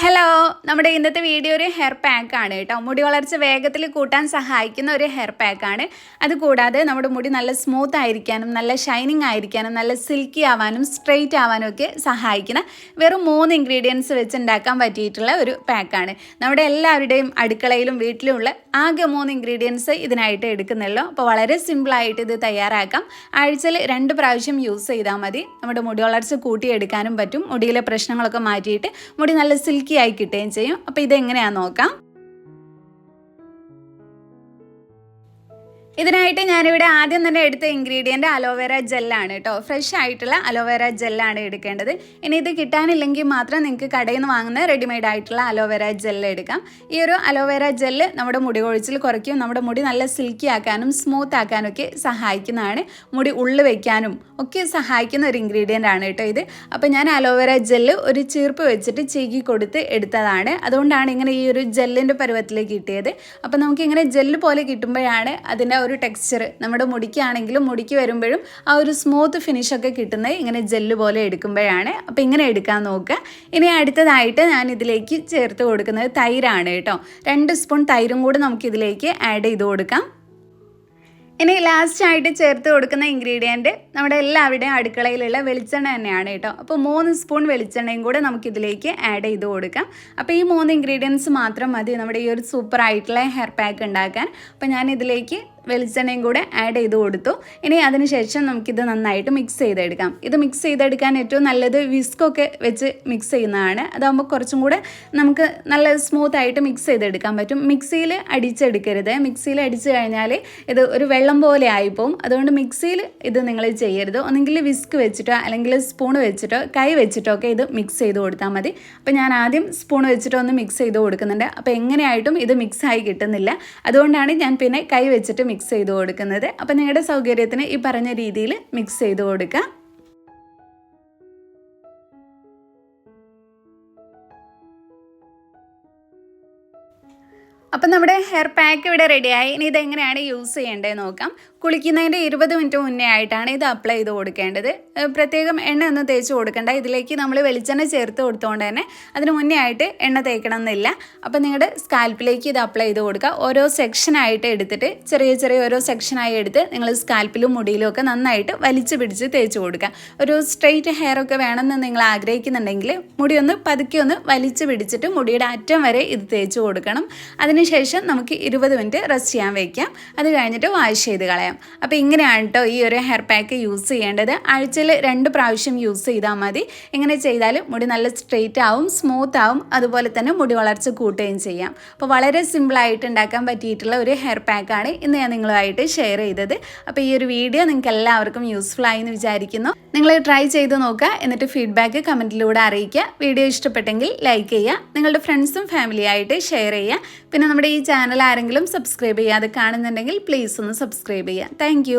Hello നമ്മുടെ ഇന്നത്തെ video ഒരു ഹെയർ പാക്ക് ആണ് കേട്ടോ. മുടി വളർച്ച വേഗത്തിൽ കൂട്ടാൻ സഹായിക്കുന്ന ഒരു ഹെയർ പാക്ക് ആണ്. അത് കൂടാതെ നമ്മുടെ മുടി നല്ല സ്മൂത്ത് ആയിരിക്കാനും നല്ല ഷൈനിങ് ആയിരിക്കാനും നല്ല സിൽക്കി ആവാനും സ്ട്രെയിറ്റ് ആവാനും ഒക്കെ സഹായിക്കുന്ന വെറും മൂന്ന് ഇൻഗ്രീഡിയൻസ് വെച്ച് ഉണ്ടാക്കാൻ പറ്റിയിട്ടുള്ള ഒരു പാക്കാണ് നമ്മുടെ എല്ലാവരുടെയും അടുക്കളയിലും വീട്ടിലുമുള്ള ആകെ മൂന്ന് ഇൻഗ്രീഡിയൻസ് ഇതിനായിട്ട് എടുക്കുന്നല്ലോ അപ്പോൾ വളരെ സിമ്പിളായിട്ട് ഇത് തയ്യാറാക്കാം. ആഴ്ചയിൽ രണ്ട് പ്രാവശ്യം യൂസ് ചെയ്താൽ മതി. നമ്മുടെ മുടി വളർച്ച കൂട്ടിയെടുക്കാനും പറ്റും. മുടിയിലെ പ്രശ്നങ്ങളൊക്കെ മാറ്റിയിട്ട് മുടി നല്ല സിൽക്കി ആയി കിട്ടുകയും ചെയ്യും. അപ്പോൾ ഇതെങ്ങനെയാണെന്ന് നോക്കാം. ഇതിനായിട്ട് ഞാനിവിടെ ആദ്യം തന്നെ എടുത്ത ഇൻഗ്രീഡിയന്റ് അലോവേര ജെല്ലാണ് കേട്ടോ ഫ്രഷ് ആയിട്ടുള്ള അലോവേര ജെല്ലാണ് എടുക്കേണ്ടത്. ഇനി ഇത് കിട്ടാനില്ലെങ്കിൽ മാത്രം നിങ്ങൾക്ക് കടയിൽ നിന്ന് വാങ്ങുന്ന റെഡിമെയ്ഡ് ആയിട്ടുള്ള അലോവേര ജെല്ല് എടുക്കാം. ഈ ഒരു അലോവേര ജെല്ല് നമ്മുടെ മുടി കൊഴിച്ചിൽ കുറയ്ക്കും നമ്മുടെ മുടി നല്ല സിൽക്കി ആക്കാനും സ്മൂത്ത് ആക്കാനും ഒക്കെ സഹായിക്കുന്നതാണ്. മുടി ഉള്ളു വയ്ക്കാനും ഒക്കെ സഹായിക്കുന്ന ഒരു ഇൻഗ്രീഡിയന്റ് ആണ് കേട്ടോ ഇത്. അപ്പോൾ ഞാൻ അലോവേര ജെല്ല് ഒരു ചീർപ്പ് വെച്ചിട്ട് ചീകി കൊടുത്ത് എടുത്തതാണ്. അതുകൊണ്ടാണ് ഇങ്ങനെ ഈ ഒരു ജെല്ലിന്റെ പരുവത്തിലേക്ക് കിട്ടിയത്. അപ്പോൾ നമുക്ക് ഇങ്ങനെ ജെല്ല് പോലെ കിട്ടുമ്പോഴാണ് അതിന്റെ ഒരു ടെക്സ്ചർ നമ്മുടെ മുടിക്കാണെങ്കിലും മുടിക്ക് വരുമ്പോഴും ആ ഒരു സ്മൂത്ത് ഫിനിഷൊക്കെ കിട്ടുന്നത് ഇങ്ങനെ ജെല്ല് പോലെ എടുക്കുമ്പോഴാണ്. അപ്പോൾ ഇങ്ങനെ എടുക്കാൻ നോക്കുക. ഇനി അടുത്തതായിട്ട് ഞാൻ ഇതിലേക്ക് ചേർത്ത് കൊടുക്കുന്നത് തൈരാണ് കേട്ടോ. രണ്ട് സ്പൂൺ തൈരും കൂടി നമുക്കിതിലേക്ക് ആഡ് ചെയ്ത് കൊടുക്കാം. ഇനി ലാസ്റ്റ് ആയിട്ട് ചേർത്ത് കൊടുക്കുന്ന ഇൻഗ്രീഡിയന്റ് നമ്മുടെ എല്ലാവരുടെയും അടുക്കളയിലുള്ള വെളിച്ചെണ്ണ തന്നെയാണ് കേട്ടോ. അപ്പോൾ മൂന്ന് സ്പൂൺ വെളിച്ചെണ്ണയും കൂടെ നമുക്കിതിലേക്ക് ആഡ് ചെയ്ത് കൊടുക്കാം. അപ്പോൾ ഈ മൂന്ന് ഇൻഗ്രീഡിയൻസ് മാത്രം മതി നമ്മുടെ ഈ ഒരു സൂപ്പർ ആയിട്ടുള്ള ഹെയർ പാക്ക് ഉണ്ടാക്കാൻ. അപ്പോൾ ഞാൻ ഇതിലേക്ക് വെളിച്ചെണ്ണയും കൂടെ ആഡ് ചെയ്ത് കൊടുത്തു. ഇനി അതിനുശേഷം നമുക്കിത് നന്നായിട്ട് മിക്സ് ചെയ്തെടുക്കാം. ഇത് മിക്സ് ചെയ്തെടുക്കാൻ ഏറ്റവും നല്ലത് വിസ്കൊക്കെ വെച്ച് മിക്സ് ചെയ്യുന്നതാണ്. അതാകുമ്പോൾ കുറച്ചും കൂടെ നമുക്ക് നല്ല സ്മൂത്ത് ആയിട്ട് മിക്സ് ചെയ്തെടുക്കാൻ പറ്റും. മിക്സിയിൽ അടിച്ചെടുക്കരുത്. മിക്സിയിൽ അടിച്ചു കഴിഞ്ഞാൽ ഇത് ഒരു പോലെ ആയിപ്പോവും. അതുകൊണ്ട് മിക്സിയിൽ ഇത് നിങ്ങൾ ചെയ്യരുത്. ഒന്നെങ്കിൽ വിസ്ക് വെച്ചിട്ടോ അല്ലെങ്കിൽ സ്പൂൺ വെച്ചിട്ടോ കൈ വെച്ചിട്ടോ ഒക്കെ ഇത് മിക്സ് ചെയ്ത് കൊടുത്താൽ മതി. അപ്പോൾ ഞാൻ ആദ്യം സ്പൂൺ വെച്ചിട്ടോ ഒന്ന് മിക്സ് ചെയ്ത് കൊടുക്കുന്നുണ്ട്. അപ്പോൾ എങ്ങനെയായിട്ടും ഇത് മിക്സ് ആയി കിട്ടുന്നില്ല. അതുകൊണ്ടാണ് ഞാൻ പിന്നെ കൈ വെച്ചിട്ട് മിക്സ് ചെയ്ത് കൊടുക്കുന്നത്. അപ്പോൾ നിങ്ങളുടെ സൗകര്യത്തിന് ഈ പറഞ്ഞ രീതിയിൽ മിക്സ് ചെയ്ത് കൊടുക്കുക. അപ്പം നമ്മുടെ ഹെയർ പാക്ക് ഇവിടെ റെഡിയായി ഇനി ഇതെങ്ങനെയാണ് യൂസ് ചെയ്യേണ്ടത് നോക്കാം. കുളിക്കുന്നതിന്റെ ഇരുപത് മിനിറ്റ് മുന്നേ ആയിട്ടാണ് ഇത് അപ്ലൈ ചെയ്ത് കൊടുക്കേണ്ടത്. പ്രത്യേകം എണ്ണ ഒന്നും തേച്ച് കൊടുക്കണ്ട. ഇതിലേക്ക് നമ്മൾ വെളിച്ചെണ്ണ ചേർത്ത് കൊടുത്തുകൊണ്ട് തന്നെ അതിന് മുന്നേ ആയിട്ട് എണ്ണ തേക്കണം എന്നില്ല. അപ്പം നിങ്ങളുടെ സ്കാൽപ്പിലേക്ക് ഇത് അപ്ലൈ ചെയ്ത് കൊടുക്കുക. ഓരോ സെക്ഷനായിട്ട് എടുത്തിട്ട് ചെറിയ ചെറിയ ഓരോ സെക്ഷനായി എടുത്ത് നിങ്ങൾ സ്കാൽപ്പിലും മുടിയിലും ഒക്കെ നന്നായിട്ട് വലിച്ചു പിടിച്ച് തേച്ച് കൊടുക്കുക. ഒരു സ്ട്രെയിറ്റ് ഹെയർ ഒക്കെ വേണമെന്ന് നിങ്ങൾ ആഗ്രഹിക്കുന്നുണ്ടെങ്കിൽ മുടി ഒന്ന് പതുക്കെ ഒന്ന് വലിച്ചു പിടിച്ചിട്ട് മുടിയുടെ അറ്റം വരെ ഇത് തേച്ച് കൊടുക്കണം. അതിനുശേഷം നമുക്ക് ഇരുപത് മിനിറ്റ് റെസ്റ്റ് ചെയ്യാൻ വയ്ക്കാം അത് കഴിഞ്ഞിട്ട് വാഷ് ചെയ്ത് കളയാം. അപ്പോൾ ഇങ്ങനെയാണ് കേട്ടോ ഈ ഒരു ഹെയർ പാക്ക് യൂസ് ചെയ്യേണ്ടത്. ആഴ്ചയിൽ രണ്ട് പ്രാവശ്യം യൂസ് ചെയ്താൽ മതി. ഇങ്ങനെ ചെയ്താൽ മുടി നല്ല സ്ട്രെയിറ്റ് ആവും സ്മൂത്ത് ആവും. അതുപോലെ തന്നെ മുടി വളർച്ച കൂട്ടുകയും ചെയ്യാം. അപ്പോൾ വളരെ സിമ്പിളായിട്ട് ഉണ്ടാക്കാൻ പറ്റിയിട്ടുള്ള ഒരു ഹെയർ പാക്കാണ് ഇന്ന് ഞാൻ നിങ്ങളുമായിട്ട് ഷെയർ ചെയ്തത്. അപ്പോൾ ഈ ഒരു വീഡിയോ നിങ്ങൾക്ക് എല്ലാവർക്കും യൂസ്ഫുൾ ആയി എന്ന് വിചാരിക്കുന്നു. നിങ്ങൾ ട്രൈ ചെയ്ത് നോക്കുക. എന്നിട്ട് ഫീഡ്ബാക്ക് കമന്റിലൂടെ അറിയിക്കുക. വീഡിയോ ഇഷ്ടപ്പെട്ടെങ്കിൽ ലൈക്ക് ചെയ്യുക. നിങ്ങളുടെ ഫ്രണ്ട്സും ഫാമിലിയായിട്ട് ഷെയർ ചെയ്യുക. പിന്നെ നമ്മുടെ ഈ ചാനൽ ആരെങ്കിലും സബ്സ്ക്രൈബ് ചെയ്യാതെ കാണുന്നുണ്ടെങ്കിൽ പ്ലീസ് ഒന്ന് സബ്സ്ക്രൈബ് ചെയ്യുക. താങ്ക്